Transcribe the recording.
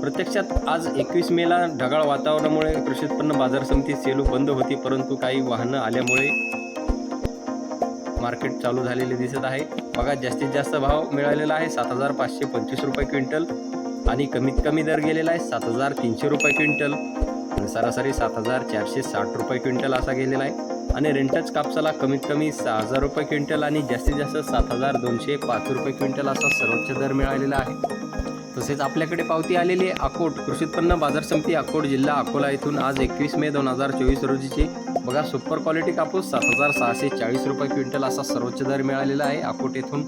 प्रत्यक्षात आज एकवीस मेला ढगाळ वातावरणामुळे कृषी उत्पन्न बाजार समिती सेलू बंद होती परंतु काही वाहनं आल्यामुळे मार्केट चालू झालेले दिसत आहे. बघा जास्तीत जास्त भाव मिळालेला आहे सात हजार पाचशे पंचवीस रुपये क्विंटल आणि कमीत कमी दर गेलेला आहे सात हजार तीनशे रुपये क्विंटल. आणि सरासरी सात हजार चारशे साठ रुपये क्विंटल असा गेलेला आहे. आणि रेंटच कापसाला कमीत कमी सहा हजार रुपये क्विंटल आणि जास्तीत जास्त सात हजार दोनशे पाच रुपये क्विंटल असा सर्वोच्च दर मिळालेला आहे. तसेच आपल्याकडे पावती आलेली आहे अकोट कृषी उत्पन्न बाजार समिती अकोट जिल्हा अकोला येथून आज एकवीस मे दोन हजार चोवीस रोजीची. बघा सुपर क्वालिटी कापूस सात हजार सहाशे चाळीस रुपये क्विंटल असा सर्वोच्च दर मिळालेला आहे अकोट येथून.